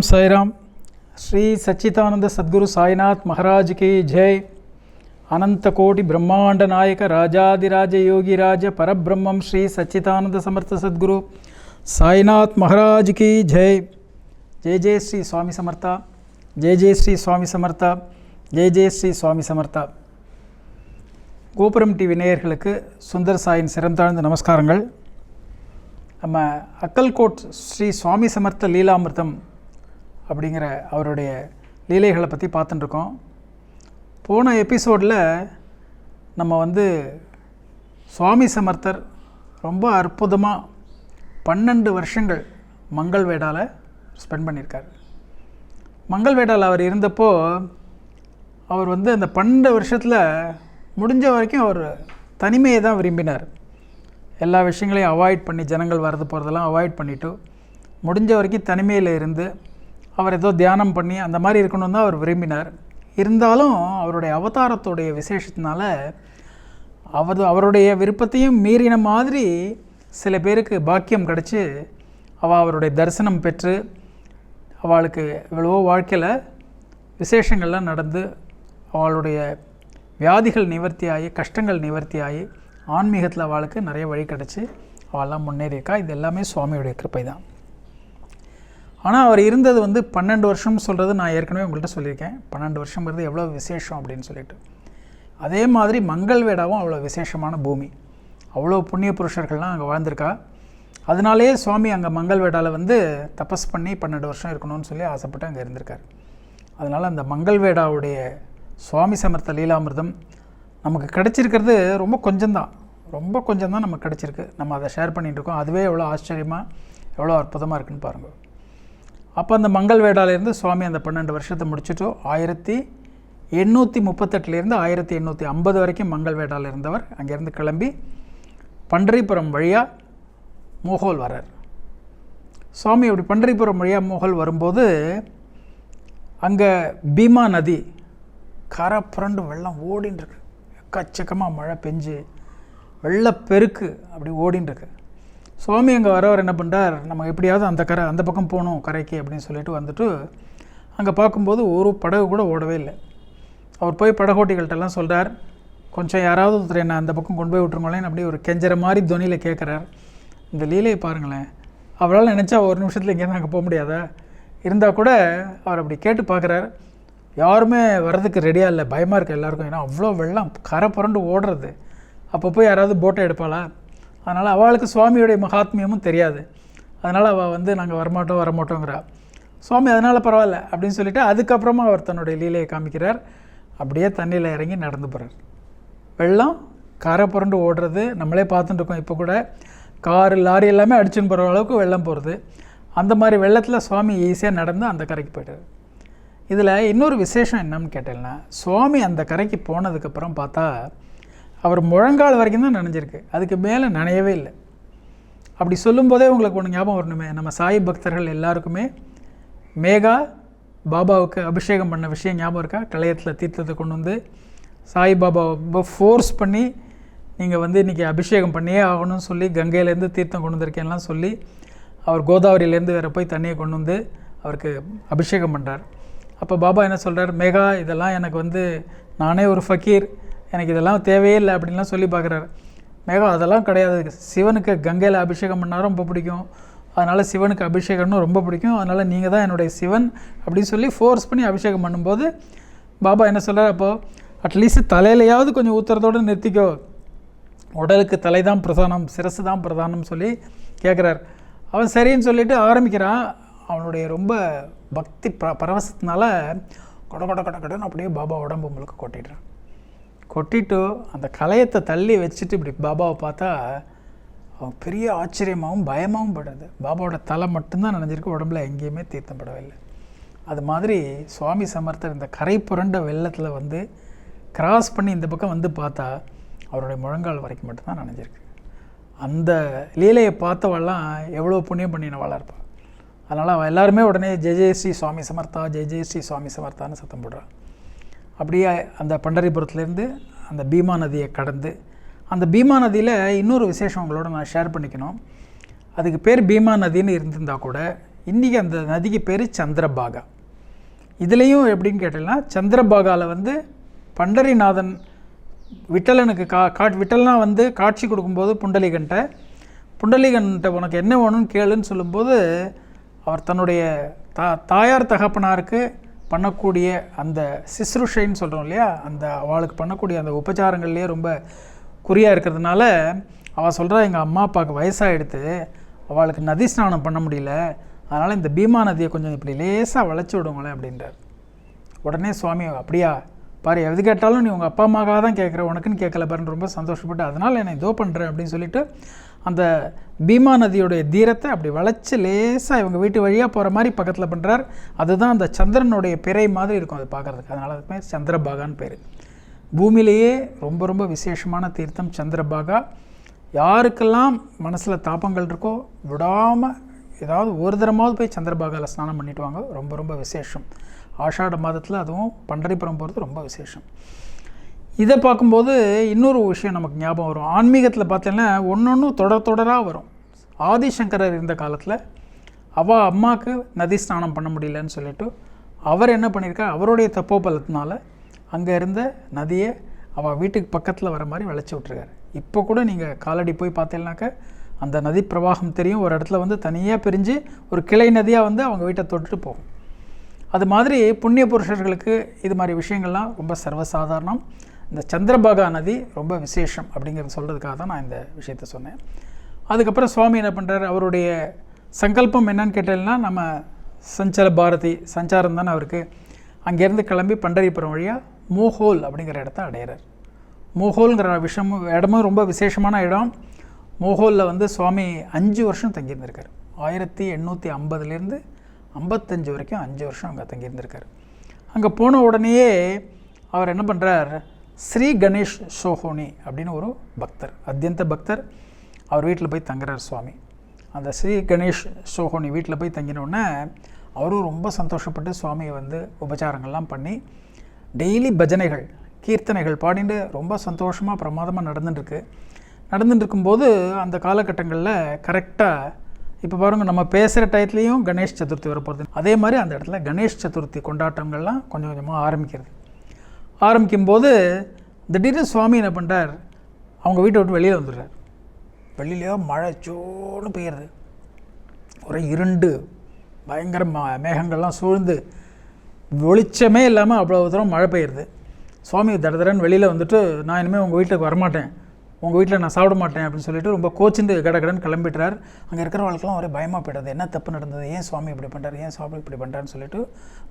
ஓம் சாய்ராம். ஸ்ரீ சச்சிதானந்த சத்குரு சாய்நாத் மகாராஜ் கி ஜெய். அனந்த கோடி பிரம்மாண்ட நாயக ராஜாதிராஜ யோகிராஜ பரபிரம்மம் ஸ்ரீ சச்சிதானந்த சமர்த்த சத்குரு சாய்நாத் மகாராஜ் கி ஜெய். ஜெய் ஜெய் ஸ்ரீ சுவாமி சமர்த்தா. ஜெய் ஜெய் ஸ்ரீ சுவாமி சமர்த்தா. ஜெய் ஜெய் ஸ்ரீ சுவாமி சமர்த்தா. கோபுரம் டிவி நேயர்களுக்கு சுந்தர் சாயின் சிறந்தாழ்ந்த நமஸ்காரங்கள். நம்ம அக்கல்கோட் ஸ்ரீ சுவாமி சமர்த்த லீலாமிர்தம் அப்படிங்கிற அவருடைய லீலைகளை பற்றி பார்த்துட்டுருக்கோம். போன எபிசோடில் நம்ம வந்து சுவாமி சமர்த்தர் ரொம்ப அற்புதமாக பன்னெண்டு வருஷங்கள் மங்கள் வேடாவில் ஸ்பெண்ட் பண்ணியிருக்கார். மங்கள் வேடாவில் அவர் இருந்தப்போ அவர் வந்து அந்த பன்னெண்டு வருஷத்தில் முடிஞ்ச வரைக்கும் அவர் தனிமையை தான் விரும்பினார். எல்லா விஷயங்களையும் அவாய்ட் பண்ணி ஜனங்கள் வரது போகிறதெல்லாம் அவாய்ட் பண்ணிவிட்டு முடிஞ்ச வரைக்கும் தனிமையில் இருந்து அவர் ஏதோ தியானம் பண்ணி அந்த மாதிரி இருக்கணும்னு தான் அவர் விரும்பினார். இருந்தாலும் அவருடைய அவதாரத்துடைய விசேஷத்தினால அவர் அவருடைய விருப்பத்தையும் மீறின மாதிரி சில பேருக்கு பாக்கியம் கிடச்சி அவள் அவருடைய தரிசனம் பெற்று அவளுக்கு எவ்வளவோ வாழ்க்கையில் விசேஷங்கள்லாம் நடந்து அவளுடைய வியாதிகள் நிவர்த்தியாகி கஷ்டங்கள் நிவர்த்தியாகி ஆன்மீகத்தில் அவளுக்கு நிறைய வழி கிடச்சி அவள்லாம் முன்னேறியிருக்கா. இது எல்லாமே சுவாமியுடைய கிருப்பை தான் ஆனால் அவர் இருந்தது வந்து பன்னெண்டு வருஷம் சொல்கிறது நான் ஏற்கனவே உங்கள்கிட்ட சொல்லியிருக்கேன். பன்னெண்டு வருஷங்கிறது எவ்வளோ விசேஷம் அப்படின்னு சொல்லிட்டு. அதே மாதிரி மங்கள் வேடாவும் அவ்வளோ விசேஷமான பூமி. அவ்வளோ புண்ணிய புருஷர்கள்லாம் அங்கே வாழ்ந்திருக்கா. அதனாலேயே சுவாமி அங்கே மங்கள் வேடாவில் வந்து தபஸ் பண்ணி பன்னெண்டு வருஷம் இருக்கணும்னு சொல்லி ஆசைப்பட்டு அங்கே இருந்திருக்கார். அதனால் அந்த மங்கள் வேடாவுடைய சுவாமி சமர்த்த லீலாமிர்தம் நமக்கு கிடச்சிருக்கிறது ரொம்ப கொஞ்சம்தான். ரொம்ப கொஞ்சம் தான் நமக்கு கிடச்சிருக்கு. நம்ம அதை ஷேர் பண்ணிகிட்டு இருக்கோம். அதுவே எவ்வளோ ஆச்சரியமாக எவ்வளோ அற்புதமாக இருக்குன்னு பாருங்கள் அப்போ அந்த மங்கள் வேடாலேருந்து சுவாமி அந்த பன்னெண்டு வருஷத்தை முடிச்சுட்டு ஆயிரத்தி எண்ணூற்றி முப்பத்தெட்டுலேருந்து ஆயிரத்தி எண்ணூற்றி ஐம்பது வரைக்கும் மங்கள் வேடாவில் இருந்தவர். அங்கேருந்து கிளம்பி பண்டரிபுரம் வழியாக மோகோல் வரார் சுவாமி அப்படி பண்டரிபுரம் வழியாக மோகல் வரும்போது அங்கே பீமா நதி கரை புரண்டு வெள்ளம் ஓடின்னு இருக்கு எக்கச்சக்கமாக மழை பெஞ்சு வெள்ளப்பெருக்கு அப்படி ஓடின்னு இருக்கு சுவாமி அங்கே வரவர் என்ன பண்ணுறார் நம்ம எப்படியாவது அந்த கரை அந்த பக்கம் போகணும் கரைக்கு அப்படின்னு சொல்லிட்டு வந்துட்டு அங்கே பார்க்கும்போது ஒரு படகு கூட ஓடவே இல்லை. அவர் போய் படகோட்டிகள்கிட்டலாம் சொல்கிறார் கொஞ்சம் யாராவது ஒருத்தர் என்ன அந்த பக்கம் கொண்டு போய் விட்டுருங்களேன் அப்படி ஒரு கெஞ்சற மாதிரி துணியில் கேட்குறார் இந்த லீலையை பாருங்களேன் அவரால் நினச்சா ஒரு நிமிஷத்தில் இங்கேருந்து அங்கே போக முடியாதா? இருந்தால் கூட அவர் அப்படி கேட்டு பார்க்குறார் யாருமே வர்றதுக்கு ரெடியாக இல்லை பயமாக இருக்குது எல்லாருக்கும். ஏன்னா அவ்வளோ வெள்ளம் கரை புரண்டு ஓடுறது. அப்போ போய் யாராவது போட்டை எடுப்பாளா? அதனால் அவளுக்கு சுவாமியுடைய மகாத்மியமும் தெரியாது. அதனால் அவள் வந்து நாங்கள் வரமாட்டோம் வரமாட்டோங்கிறா. சுவாமி அதனால் பரவாயில்ல அப்படின்னு சொல்லிவிட்டு அதுக்கப்புறமா அவர் தன்னுடைய லீலையை காமிக்கிறார். அப்படியே தண்ணியில் இறங்கி நடந்து போகிறார் வெள்ளம் கரை புரண்டு ஓடுறது நம்மளே பார்த்துட்டு இருக்கோம் இப்போ கூட. காரு லாரி எல்லாமே அடிச்சுன்னு போகிற அளவுக்கு வெள்ளம் போகிறது அந்த மாதிரி வெள்ளத்தில் சுவாமி ஈஸியாக நடந்து அந்த கரைக்கு போய்ட்டார். இதில் இன்னொரு விசேஷம் என்னன்னு கேட்டேன்னா சுவாமி அந்த கரைக்கு போனதுக்கப்புறம் பார்த்தா அவர் முழங்கால் வரைக்கும் தான் நனைஞ்சிருக்கு. அதுக்கு மேலே நனையவே இல்லை. அப்படி சொல்லும்போதே உங்களுக்கு ஒன்று ஞாபகம் வரணுமே. நம்ம சாய் பக்தர்கள் எல்லாருக்குமே மேகா பாபாவுக்கு அபிஷேகம் பண்ண விஷயம் ஞாபகம் இருக்கா? கலையத்தில் தீர்த்தத்தை கொண்டு வந்து சாய் பாபாவை ஃபோர்ஸ் பண்ணி நீங்கள் வந்து இன்றைக்கி அபிஷேகம் பண்ணியே ஆகணும்னு சொல்லி கங்கையிலேருந்து தீர்த்தம் கொண்டு வந்திருக்கேன்லாம் சொல்லி அவர் கோதாவரியிலேருந்து வேறு போய் தண்ணியை கொண்டு வந்து அவருக்கு அபிஷேகம் பண்ணுறார் அப்போ பாபா என்ன சொல்கிறார் மேகா இதெல்லாம் எனக்கு வந்து நானே ஒரு ஃபக்கீர். எனக்கு இதெல்லாம் தேவையே இல்லை அப்படின்லாம் சொல்லி பார்க்குறாரு. மேகம் அதெல்லாம் கிடையாது. சிவனுக்கு கங்கையில் அபிஷேகம் பண்ணால் ரொம்ப பிடிக்கும். அதனால் சிவனுக்கு அபிஷேகம்னு ரொம்ப பிடிக்கும். அதனால் நீங்கள் தான் என்னுடைய சிவன் அப்படின்னு சொல்லி ஃபோர்ஸ் பண்ணி அபிஷேகம் பண்ணும்போது பாபா என்ன சொல்கிறார் அப்போது அட்லீஸ்ட் தலையிலையாவது கொஞ்சம் ஊத்துறதோடு நிறுத்திக்கோ. உடலுக்கு தலை தான் பிரதானம் சிரசு தான் பிரதானம் சொல்லி கேட்குறார் அவன் சரின்னு சொல்லிட்டு ஆரம்பிக்கிறான். அவனுடைய ரொம்ப பக்தி ப பரவசத்தினால கொட கொட கொட கடன்னு அப்படியே பாபா உடம்பு முழுக்க கொட்டிடுறான். கொட்டிட்டு அந்த கலையத்தை தள்ளி வச்சுட்டு இப்படி பாபாவை பார்த்தா அவன் பெரிய ஆச்சரியமாகவும் பயமாகவும் படுறது பாபாவோட தலை மட்டும்தான் நினைஞ்சிருக்கு உடம்புல எங்கேயுமே தீர்த்தம் படவில்லை அது மாதிரி சுவாமி சமர்த்தர் இந்த கரை புரண்ட வெள்ளத்தில் வந்து கிராஸ் பண்ணி இந்த பக்கம் வந்து பார்த்தா அவருடைய முழங்கால் வரைக்கும் மட்டும்தான் நினைஞ்சிருக்கு. அந்த லீலையை பார்த்தவெல்லாம் எவ்வளோ புண்ணியம் பண்ணினவாளாக இருப்பாள் அதனால் அவள் எல்லாருமே உடனே ஜெய ஜெய ஸ்ரீ சுவாமி சமர்த்தா ஜெய ஜெய ஸ்ரீ சுவாமி சமர்த்தான்னு சத்தம் போடுறான் அப்படியே அந்த பண்டரிபுரத்துலேருந்து அந்த பீமா நதியை கடந்து அந்த பீமா நதியில் இன்னொரு விசேஷம் உங்களோட நான் ஷேர் பண்ணிக்கணும். அதுக்கு பேர் பீமா நதின்னு இருந்திருந்தா கூட இன்றைக்கி அந்த நதிக்கு பேர் சந்திரபாகா. இதுலேயும் எப்படின்னு கேட்டீங்கன்னா சந்திரபாகாவில் வந்து பண்டரிநாதன் விட்டலனுக்கு கா காட் விட்டல்னா வந்து காட்சி கொடுக்கும்போது புண்டலிகன்ட்ட புண்டலிகன்ட்ட உனக்கு என்ன வேணும்னு கேளுன்னு சொல்லும்போது அவர் தன்னுடைய தா தாயார் தகப்பனாருக்கு பண்ணக்கூடிய அந்த சிஸ்ருஷைன்னு சொல்கிறோம் இல்லையா? அந்த அவளுக்கு பண்ணக்கூடிய அந்த உபச்சாரங்கள்லேயே ரொம்ப குறியாக இருக்கிறதுனால அவள் சொல்கிறா எங்கள் அம்மா அப்பாவுக்கு வயசாகிடுத்து அவளுக்கு நதி ஸ்நானம் பண்ண முடியல. அதனால் இந்த பீமா நதியை கொஞ்சம் இப்படி லேசாக வளைச்சி விடுங்களேன் அப்படின்றார். உடனே சுவாமி அப்படியா? பாரு எது கேட்டாலும் நீ உங்கள் அப்பா அம்மாக்காக தான் கேட்குற. உனக்குன்னு கேட்கல பாருன்னு ரொம்ப சந்தோஷப்பட்டு அதனால் என்னை இதோ பண்ணுறேன் அப்படின்னு சொல்லிட்டு அந்த பீமா நதியுடைய தீரத்தை அப்படி வளைச்சி லேசாக இவங்க வீட்டு வழியாக போகிற மாதிரி பக்கத்தில் பண்ணுறார் அதுதான் அந்த சந்திரனுடைய பிறை மாதிரி இருக்கும் அது பார்க்குறதுக்கு. அதனால் அது பேர் சந்திரபாகான்னு பேர். பூமியிலேயே ரொம்ப ரொம்ப விசேஷமான தீர்த்தம் சந்திரபாகா. யாருக்கெல்லாம் மனசில் தாபங்கள் இருக்கோ விடாமல் ஏதாவது ஒரு தரமாவது போய் சந்திரபாகாவில் ஸ்நானம் பண்ணிட்டு வாங்க. ரொம்ப ரொம்ப விசேஷம். ஆஷாட மாதத்தில் அதுவும் பண்டரிபுரம் போகிறது ரொம்ப விசேஷம். இதை பார்க்கும்போது இன்னொரு விஷயம் நமக்கு ஞாபகம் வரும். ஆன்மீகத்தில் பார்த்தீங்கன்னா ஒன்று ஒன்று தொடர் தொடராக வரும். ஆதிசங்கரர் இருந்த காலத்தில் அவள் அம்மாவுக்கு நதி ஸ்நானம் பண்ண முடியலன்னு சொல்லிட்டு அவர் என்ன பண்ணியிருக்கார் அவருடைய தப்போ பலத்தினால அங்கே இருந்த நதியை அவள் வீட்டுக்கு பக்கத்தில் வர மாதிரி விளைச்சி விட்ருக்காரு இப்போ கூட நீங்கள் காலடி போய் பார்த்தீங்கன்னாக்க அந்த நதி பிரவாகம் தெரியும். ஒரு இடத்துல வந்து தனியாக பிரிஞ்சு ஒரு கிளை நதியாக வந்து அவங்க வீட்டை தொட்டுட்டு போகும். அது மாதிரி புண்ணிய புருஷர்களுக்கு இது மாதிரி விஷயங்கள்லாம் ரொம்ப சர்வசாதாரணம். இந்த சந்திரபாகா நதி ரொம்ப விசேஷம் அப்படிங்கிறத சொல்கிறதுக்காக தான் நான் இந்த விஷயத்த சொன்னேன். அதுக்கப்புறம் சுவாமி என்ன பண்ணுறாரு அவருடைய சங்கல்பம் என்னன்னு கேட்டேன்னா நம்ம சஞ்சல பாரதி சஞ்சாரம் தானே அவருக்கு. அங்கேருந்து கிளம்பி பண்டரிபுரம் வழியாக மோஹோல் அப்படிங்கிற இடத்த அடையிறார். மோஹோல்ங்கிற விஷயம் இடமும் ரொம்ப விசேஷமான இடம். மோஹோலில் வந்து சுவாமி அஞ்சு வருஷம் தங்கியிருந்திருக்கார். ஆயிரத்தி எண்ணூற்றி ஐம்பதுலேருந்து ஐம்பத்தஞ்சு வரைக்கும் அஞ்சு வருஷம் அங்கே தங்கியிருந்திருக்கார். அங்கே போன உடனேயே அவர் என்ன பண்ணுறார் ஸ்ரீ கணேஷ் சோஹோனி அப்படின்னு ஒரு பக்தர் அத்தியந்த பக்தர். அவர் வீட்டில் போய் தங்குறார் சுவாமி. அந்த ஸ்ரீ கணேஷ் சோஹோனி வீட்டில் போய் தங்கினோடனே அவரும் ரொம்ப சந்தோஷப்பட்டு சுவாமியை வந்து உபச்சாரங்கள்லாம் பண்ணி டெய்லி பஜனைகள் கீர்த்தனைகள் பாடிட்டு ரொம்ப சந்தோஷமாக பிரமாதமாக நடந்துட்டுருக்கு. நடந்துட்டு இருக்கும்போது அந்த காலகட்டங்களில் கரெக்டாக இப்போ பாருங்க நம்ம பேசுகிற டயத்துலேயும் கணேஷ் சதுர்த்தி வரப்போகுது. அதே மாதிரி அந்த இடத்துல கணேஷ் சதுர்த்தி கொண்டாட்டங்கள்லாம் கொஞ்சம் கொஞ்சமாக ஆரம்பிக்கிறது. ஆரம்பிக்கும்போது திடீர்னு சுவாமி என்ன பண்ணுறார் அவங்க வீட்டை விட்டு வெளியில் வந்துடுறார். வெளியிலையோ மழை சோன்னு பெய்யுறது ஒரே இருண்டு பயங்கர ம மேகங்கள்லாம் சூழ்ந்து வெளிச்சமே இல்லாமல் அவ்வளோ தூரம் மழை பெய்யுறது சுவாமி தட தடன்னு வெளியில் வந்துட்டு நான் இனிமேல் உங்கள் வீட்டுக்கு வரமாட்டேன். உங்கள் வீட்டில் நான் சாப்பிட மாட்டேன் அப்படின்னு சொல்லிட்டு ரொம்ப கோச்சிந்து கடகடன் கிளம்பிட்டுறார். அங்கே இருக்கிறவங்களுக்குலாம் ஒரே பயமாக போய்டுது. என்ன தப்பு நடந்தது? ஏன் சுவாமி இப்படி பண்ணுறாரு ஏன் சுவாமி இப்படி பண்ணுறான்னு சொல்லிட்டு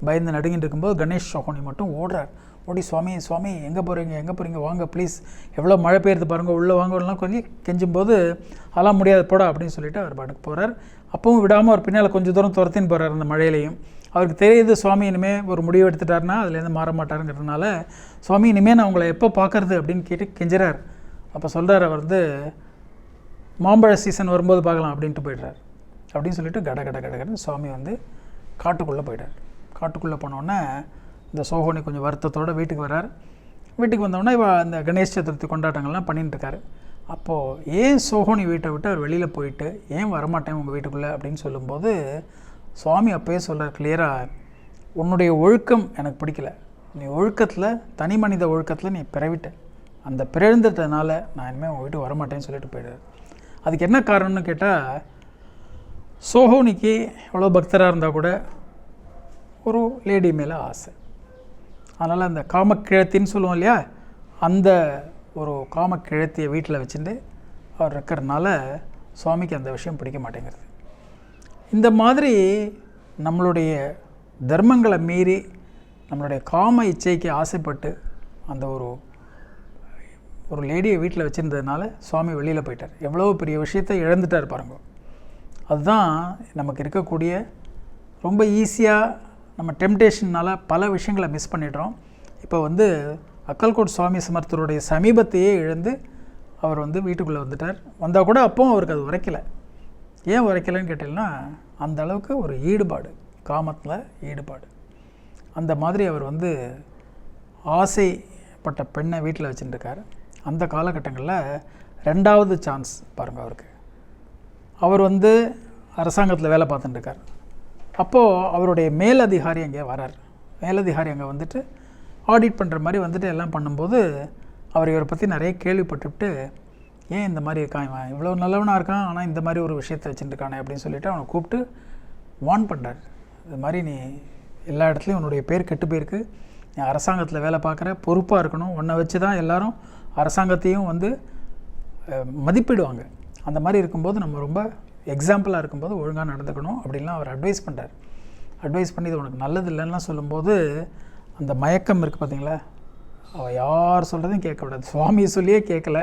பயந்து நடுங்கிட்டு இருக்கும்போது கணேஷ் சோஹோனி மட்டும் ஓடுறார். ஓடி சுவாமி சுவாமி எங்கே போகிறீங்க எங்கே போகிறீங்க வாங்க ப்ளீஸ் எவ்வளோ மழை பெய்யுறது பாருங்கள் உள்ளே வாங்கலாம் கொஞ்சம் கெஞ்சும் போது அதெல்லாம் முடியாது போடா அப்படின்னு சொல்லிட்டு அவர் பாட்டுக்கு போகிறார் அப்பவும் விடாமல் அவர் பின்னால் கொஞ்சம் தூரம் துரத்தின்னு போகிறார் அந்த மழையிலையும். அவருக்கு தெரியுது சுவாமி இனிமேல் ஒரு முடிவு எடுத்துட்டாருன்னா அதுலேருந்து மாற மாட்டாருங்கிறதுனால சுவாமி இனிமேல் நான் உங்களை எப்போ பார்க்கறது? அப்படின்னு கேட்டு கெஞ்சுறார். அப்போ சொல்கிறார் அவர் வந்து மாம்பழ சீசன் வரும்போது பார்க்கலாம் அப்படின்ட்டு போயிடுறார். அப்படின்னு சொல்லிட்டு கட கட கடகடன்னு சுவாமி வந்து காட்டுக்குள்ளே போயிட்டார். காட்டுக்குள்ளே போனோடனே இந்த சோஹோனி கொஞ்சம் வருத்தத்தோடு வீட்டுக்கு வர்றார் வீட்டுக்கு வந்தோடனே இவ அந்த கணேஷ் சதுர்த்தி கொண்டாட்டங்கள்லாம் பண்ணிட்டுருக்காரு அப்போது ஏன் சோஹோனி வீட்டை விட்டு அவர் வெளியில் போயிட்டு ஏன் வரமாட்டேன் உங்கள் வீட்டுக்குள்ளே? அப்படின்னு சொல்லும்போது சுவாமி அப்போயே சொல்கிறார் கிளியராக உன்னுடைய ஒழுக்கம் எனக்கு பிடிக்கல. நீ ஒழுக்கத்தில் தனி மனித ஒழுக்கத்தில் நீ பிறவிட்ட. அந்த பிறந்ததுனால நான் இனிமேல் உங்கள் வீட்டுக்கு வரமாட்டேன்னு சொல்லிட்டு போயிடுறாரு அதுக்கு என்ன காரணம்னு கேட்டால் சோஹோனிக்கு எவ்வளோ பக்தராக இருந்தால் கூட ஒரு லேடி மேலே ஆசை. அதனால் அந்த காமக்கிழத்தின்னு சொல்லுவோம் இல்லையா அந்த ஒரு காமக்கிழத்தியை வீட்டில் வச்சுட்டு அவர் இருக்கிறனால சுவாமிக்கு அந்த விஷயம் பிடிக்க மாட்டேங்கிறது. இந்த மாதிரி நம்மளுடைய தர்மங்களை மீறி நம்மளுடைய காம இச்சைக்கு ஆசைப்பட்டு அந்த ஒரு ஒரு லேடியை வீட்டில் வச்சுருந்ததுனால சுவாமி வெளியில் போயிட்டார். எவ்வளோ பெரிய விஷயத்தை இழந்துட்டார் பாருங்க. அதுதான் நமக்கு இருக்கக்கூடிய ரொம்ப ஈஸியாக நம்ம டெம்டேஷன்னால் பல விஷயங்களை மிஸ் பண்ணிடுறோம். இப்போ வந்து அக்கல்கோட் சுவாமி சமர்த்தருடைய சமீபத்தையே இழந்து அவர் வந்து வீட்டுக்குள்ளே வந்துட்டார். வந்தால் கூட அப்போவும் அவருக்கு அது உரைக்கலை. ஏன் உரைக்கலைன்னு கேட்டிங்கன்னா அந்த அளவுக்கு ஒரு ஈடுபாடு காமத்தில் ஈடுபாடு. அந்த மாதிரி அவர் வந்து ஆசைப்பட்ட பெண்ணை வீட்டில் வச்சுட்டுருக்கார் அந்த காலகட்டங்களில் ரெண்டாவது சான்ஸ் பாருங்கள் அவருக்கு. அவர் வந்து அரசாங்கத்தில் வேலை பார்த்துட்டுருக்கார் அப்போது அவருடைய மேலதிகாரி அங்கே வரார். மேலதிகாரி அங்கே வந்துட்டு ஆடிட் பண்ணுற மாதிரி வந்துட்டு எல்லாம் பண்ணும்போது அவர் இவரை பற்றி நிறைய கேள்விப்பட்டுவிட்டு ஏன் இந்த மாதிரி இருக்கான்? இவன் இவ்வளோ நல்லவனாக இருக்கான் ஆனால் இந்த மாதிரி ஒரு விஷயத்தை வச்சுட்டுருக்கானே அப்படின்னு சொல்லிட்டு அவனை கூப்பிட்டு வார்ன் பண்ணுறார் இது மாதிரி நீ எல்லா இடத்துலையும் உன்னுடைய பேர் கெட்டு போயிருக்கு. நீ அரசாங்கத்தில் வேலை பார்க்குற பொறுப்பாக இருக்கணும். உன்னை வச்சு தான் எல்லோரும் அரசாங்கத்தையும் வந்து மதிப்பிடுவாங்க. அந்த மாதிரி இருக்கும்போது நம்ம ரொம்ப எக்ஸாம்பிளாக இருக்கும்போது ஒழுங்காக நடந்துக்கணும் அப்படின்லாம் அவர் அட்வைஸ் பண்ணுறார் அட்வைஸ் பண்ணி இது உனக்கு நல்லது இல்லைன்னா சொல்லும்போது அந்த மயக்கம் இருக்குது பார்த்தீங்களா அவள் யார் சொல்கிறதையும் கேட்கக்கூடாது சுவாமி சொல்லியே கேட்கல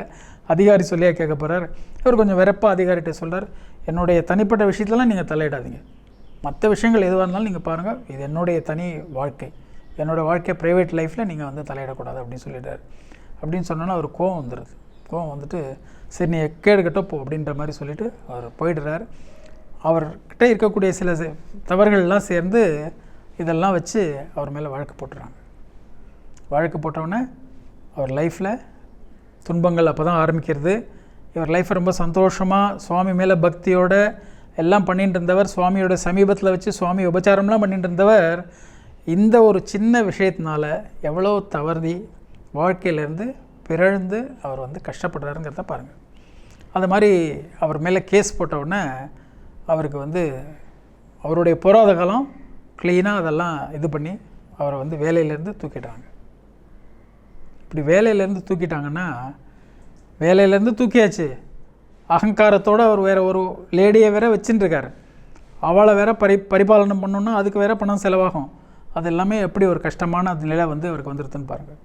அதிகாரி சொல்லியே கேட்க போகிறார் இவர் கொஞ்சம் வெறப்பாக அதிகாரிகிட்ட சொல்கிறார் என்னுடைய தனிப்பட்ட விஷயத்தெல்லாம் நீங்கள் தலையிடாதீங்க. மற்ற விஷயங்கள் எதுவாக இருந்தாலும் நீங்கள் பாருங்கள் இது என்னுடைய தனி வாழ்க்கை. என்னோடய வாழ்க்கை ப்ரைவேட் லைஃப்பில் நீங்கள் வந்து தலையிடக்கூடாது அப்படின்னு சொல்லிட்டார். அப்படின்னு சொன்னோன்னா அவர் கோவம் வந்துடுது கோவம் வந்துட்டு சரி நீ கேடு கட்ட போ அப்படின்ற மாதிரி சொல்லிட்டு அவர் போயிடுறார். அவர்கிட்ட இருக்கக்கூடிய சில தவறுகள்லாம் சேர்ந்து இதெல்லாம் வச்சு அவர் மேலே வழக்கு போட்டுறாங்க. வழக்கு போட்டவுடனே அவர் லைஃப்பில் துன்பங்கள் அப்போ தான் ஆரம்பிக்கிறது. இவர் லைஃப்பை ரொம்ப சந்தோஷமாக சுவாமி மேலே பக்தியோட எல்லாம் பண்ணிட்டு இருந்தவர் சுவாமியோட சமீபத்தில் வச்சு சுவாமி உபச்சாரம்லாம் பண்ணிட்டு இருந்தவர் இந்த ஒரு சின்ன விஷயத்தினால எவ்வளோ தவறுதி வாழ்க்கையிலேருந்து பிறழ்ந்து அவர் வந்து கஷ்டப்படுறாருங்கிறத பாருங்கள் அது மாதிரி அவர் மேலே கேஸ் போட்ட உடனே அவருக்கு வந்து அவருடைய பொறாத காலம் க்ளீனாக அதெல்லாம் இது பண்ணி அவரை வந்து வேலையிலேருந்து தூக்கிட்டாங்க. இப்படி வேலையிலேருந்து தூக்கிட்டாங்கன்னா வேலையிலேருந்து தூக்கியாச்சு. அகங்காரத்தோடு அவர் வேறு ஒரு லேடியை வேற வச்சுட்டுருக்காரு. அவளை வேற பரி பரிபாலனம் பண்ணோன்னா அதுக்கு வேற பணம் செலவாகும். அது எல்லாமே எப்படி ஒரு கஷ்டமான நிலை வந்து அவருக்கு வந்துருதுன்னு பாருங்கள்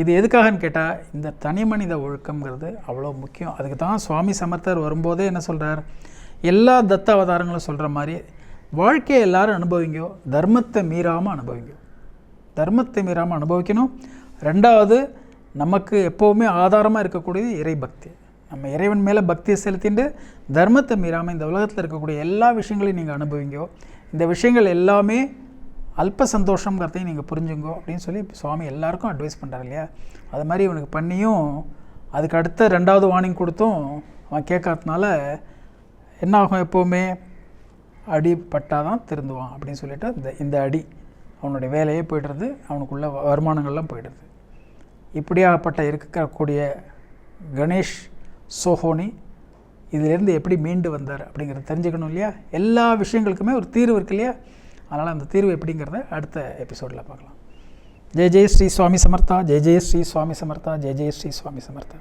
இது எதுக்காகன்னு கேட்டால் இந்த தனி மனித ஒழுக்கங்கிறது அவ்வளோ முக்கியம். அதுக்கு தான் சுவாமி சமர்த்தர் வரும்போதே என்ன சொல்கிறார் எல்லா தத்த அவதாரங்களும் சொல்கிற மாதிரி வாழ்க்கையை எல்லாரும் அனுபவிங்கோ தர்மத்தை மீறாமல் அனுபவிங்கோ. தர்மத்தை மீறாமல் அனுபவிக்கணும். ரெண்டாவது நமக்கு எப்போவுமே ஆதாரமாக இருக்கக்கூடியது இறை பக்தி நம்ம இறைவன் மேலே பக்தியை செலுத்திட்டு தர்மத்தை மீறாமல் இந்த உலகத்தில் இருக்கக்கூடிய எல்லா விஷயங்களையும் நீங்கள் அனுபவிங்கோ. இந்த விஷயங்கள் எல்லாமே அல்ப சந்தோஷங்கிறதையும் நீங்கள் புரிஞ்சுங்கோ அப்படின்னு சொல்லி சுவாமி எல்லாருக்கும் அட்வைஸ் பண்ணுறாரு இல்லையா? அது மாதிரி இவனுக்கு பண்ணியும் அதுக்கு அடுத்த ரெண்டாவது வார்னிங் கொடுத்தும் அவன் கேட்காதனால என்ன ஆகும் எப்போவுமே? அடி பட்டாதான் திருந்துவான் அப்படின்னு சொல்லிட்டு இந்த இந்த அடி அவனுடைய வேலையே போய்டுறது அவனுக்குள்ள வ- வருமானங்கள்லாம் போய்டுறது. இப்படியாகப்பட்ட இருக்கக்கூடிய கணேஷ் சோஹோனி இதிலிருந்து எப்படி மீண்டு வந்தார் அப்படிங்கிறத தெரிஞ்சுக்கணும் இல்லையா? எல்லா விஷயங்களுக்குமே ஒரு தீர்வு இருக்கு இல்லையா? அதனால் அந்த தீர்வு எப்படிங்கிறத அடுத்த எபிசோடில் பார்க்கலாம். ஜெய் ஜெய் ஸ்ரீ சுவாமி சமர்த்தா ஜெய் ஜெய் ஸ்ரீ சுவாமி சமர்த்தா ஜெய் ஜெய் ஸ்ரீ சுவாமி சமர்த்தா.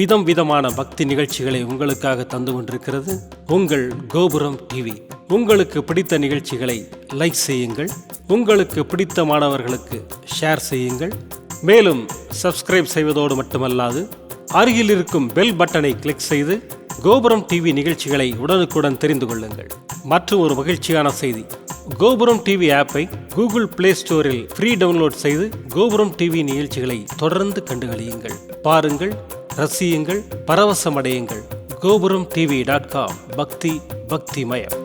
விதம் விதமான பக்தி நிகழ்ச்சிகளை உங்களுக்காக தந்து கொண்டிருக்கிறது உங்கள் கோபுரம் டிவி. உங்களுக்கு பிடித்த நிகழ்ச்சிகளை லைக் செய்யுங்கள். உங்களுக்கு பிடித்த மாணவர்களுக்கு ஷேர் செய்யுங்கள். மேலும் சப்ஸ்கிரைப் செய்வதோடு மட்டுமல்லாது அருகில் இருக்கும் பெல் பட்டனை கிளிக் செய்து கோபுரம் டிவி நிகழ்ச்சிகளை உடனுக்குடன் தெரிந்து கொள்ளுங்கள். மற்றும் ஒரு மகிழ்ச்சியான செய்தி. கோபுரம் டிவி ஆப்பை கூகுள் பிளே ஸ்டோரில் ஃப்ரீ டவுன்லோட் செய்து கோபுரம் டிவி நிகழ்ச்சிகளை தொடர்ந்து கண்டுகளியுங்கள். பாருங்கள் ரசியுங்கள் பரவசமடையுங்கள். கோபுரம் டிவி டாட் காம் பக்தி பக்திமயம்